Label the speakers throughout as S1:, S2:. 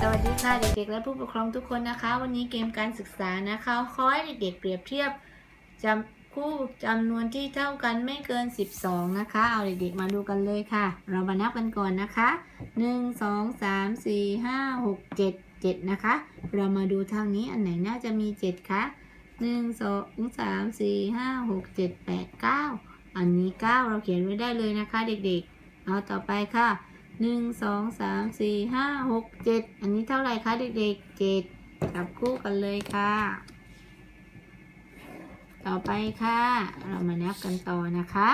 S1: สวัสดีค่ะเด็กๆและผู้ปกครองทุกคนนะคะ วันนี้เกมการศึกษานะคะขอให้เด็กๆเปรียบเทียบจำคู่จำนวนที่เท่ากันไม่เกิน 12 นะคะ เอาเด็กๆมาดูกันเลยค่ะ เรามานับกันก่อนนะคะ 1 2 3 4 5 6 7 7 นะคะ เรามาดูทางนี้อันไหนน่าจะมี 7 คะ1 2 3 4 5 6 7 8 9 อันนี้ 9 เราเขียนไว้ได้เลยนะคะ เด็กๆ เอาต่อไปค่ะ หนึ่งสองสามสี่ห้าหกเจ็ดอันนี้เท่าไหร่คะเด็กๆเจ็ดจับคู่กันเลยค่ะ ต่อไปค่ะ เรามานับกันต่อนะคะ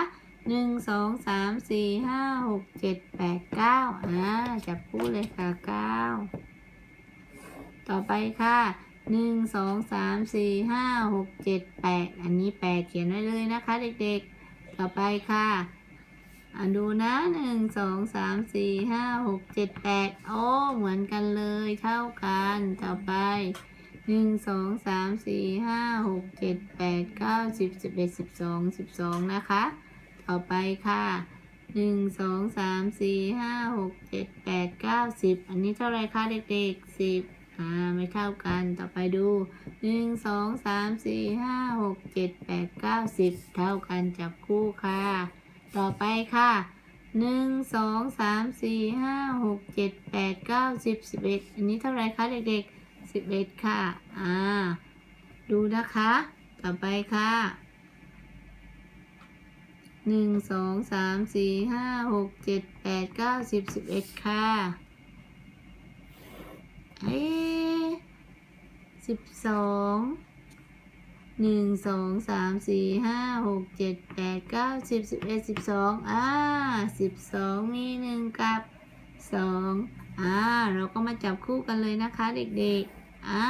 S1: หนึ่งสองสามสี่ห้าหกเจ็ดแปดเก้าอ่าจับคู่เลยค่ะเก้าต่อไปค่ะหนึ่งสองสามสี่ห้าหกเจ็ดแปดอันนี้แปดเขียนไว้เลยนะคะ เด็กๆ ต่อไปค่ะ อะดูนะหนึ่งสองสามสี่ห้าหกเจ็ดแปดโอ้เหมือนกันเลยเท่ากันต่อไปหนึ่งสองสามสี่ห้าหกเจ็ดแปดเก้าสิบสิบเอ็ดสิบสองสิบสองนะคะ ต่อไปค่ะหนึ่งสองสามสี่ห้าหกเจ็ดแปดเก้าสิบอันนี้เท่าไรคะเด็กๆสิบอ่าไม่เท่ากันต่อไปดูหนึ่งสองสามสี่ห้าหกเจ็ดแปดเก้าสิบเท่ากันจับคู่ค่ะ ต่อไปค่ะหนึ่งสองสามสี่ห้าหกเจ็ดแปดเก้าสิบสิบเอ็ดอันนี้เท่าไรคะเด็กๆสิบเอ็ดค่ะ อ่า ดูนะคะ ต่อไปค่ะหนึ่งสองสามสี่ห้าหกเจ็ดแปดเก้าสิบสิบเอ็ดค่ะเอ๊ะสิบสอง หนึ่งสองสามสี่ห้าหกเจ็ดแปดเก้าสิบสิบเอ็ดสิบสองอ่าสิบสองมีหนึ่งกับสองอ่าเราก็มาจับคู่กันเลยนะคะเด็กๆอ่า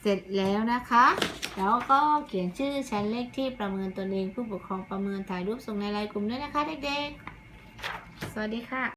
S1: เสร็จแล้วนะคะแล้วก็เขียนชื่อชั้นเลขที่ประเมินตนเองผู้ปกครองประเมินถ่ายรูปส่งในไลน์กลุ่มด้วยนะคะเด็กๆ สวัสดีค่ะ